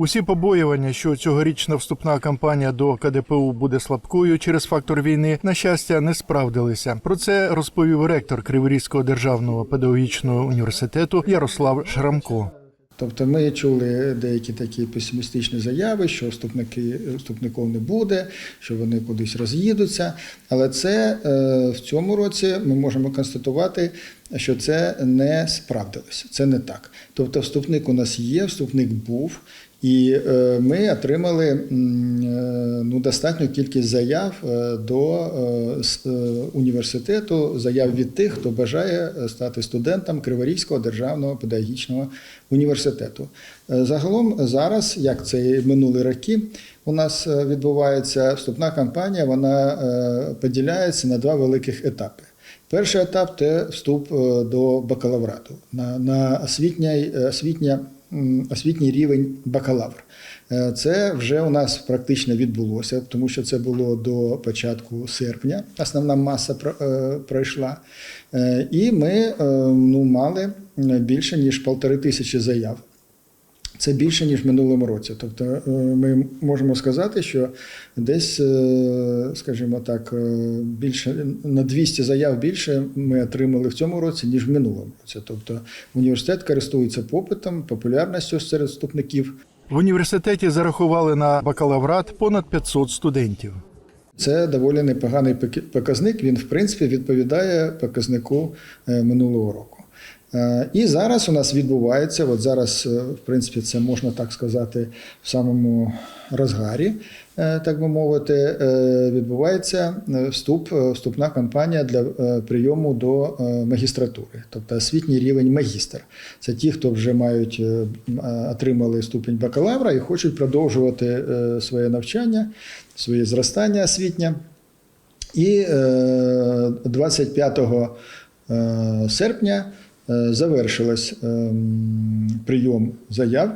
Усі побоювання, що цьогорічна вступна кампанія до КДПУ буде слабкою через фактор війни, на щастя, не справдилися. Про це розповів ректор Криворізького державного педагогічного університету Ярослав Шрамко. Тобто ми чули деякі такі песимістичні заяви, що вступники вступників не буде, що вони кудись роз'їдуться. Але це е, в цьому році ми можемо констатувати, що це не справдилося. Це не так. Тобто, вступник у нас є, вступник був. І е, ми отримали е, ну, достатню кількість заяв е, до університету, заяв від тих, хто бажає стати студентом Криворізького державного педагогічного університету. Загалом зараз, як це і минулі роки, у нас відбувається вступна кампанія, вона поділяється на два великих етапи. Перший етап це вступ до бакалаврату на, на освітня, м, освітній рівень бакалавр. Е, Це вже у нас практично відбулося, тому що це було до початку серпня. Основна маса е, пройшла. Е, І ми ну, мали більше ніж полтори тисячі заяв. Це більше ніж в минулому році. Тобто е, ми можемо сказати, що десь, е, скажімо так, е, більше на 200 заяв більше ми отримали в цьому році, ніж в минулому році. Тобто університет користується попитом, популярністю серед вступників. В університеті зарахували на бакалаврат понад 500 студентів. Це доволі непоганий показник. Він, в принципі, відповідає показнику минулого року. Е, І зараз у нас відбувається, от зараз, е, в принципі, це можна так сказати, в самому розгарі, е, так би мовити, відбувається вступ, вступна кампанія для прийому до магістратури, тобто освітній рівень магістр. Це ті, хто вже мають отримали ступінь бакалавра і хочуть продовжувати своє навчання, своє зростання освітнє. І е, 25 е, серпня е, завершилась ем, прийом заяв.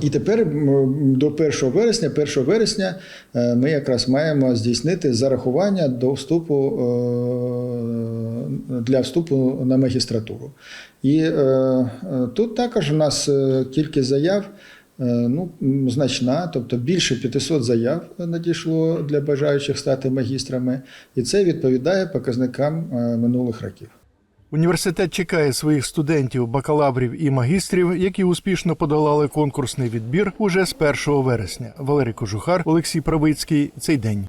І тепер до 1 вересня, 1 вересня е, ми якраз маємо здійснити зарахування до вступу е, для вступу на магістратуру. І тут також у нас кількість заяв ну, значна, тобто більше 500 заяв надійшло для бажаючих стати магістрами, і це відповідає показникам минулих років. Університет чекає своїх студентів, бакалаврів і магістрів, які успішно подолали конкурсний відбір уже з 1 вересня. Валерій Кожухар, Олексій Правицький. Цей день.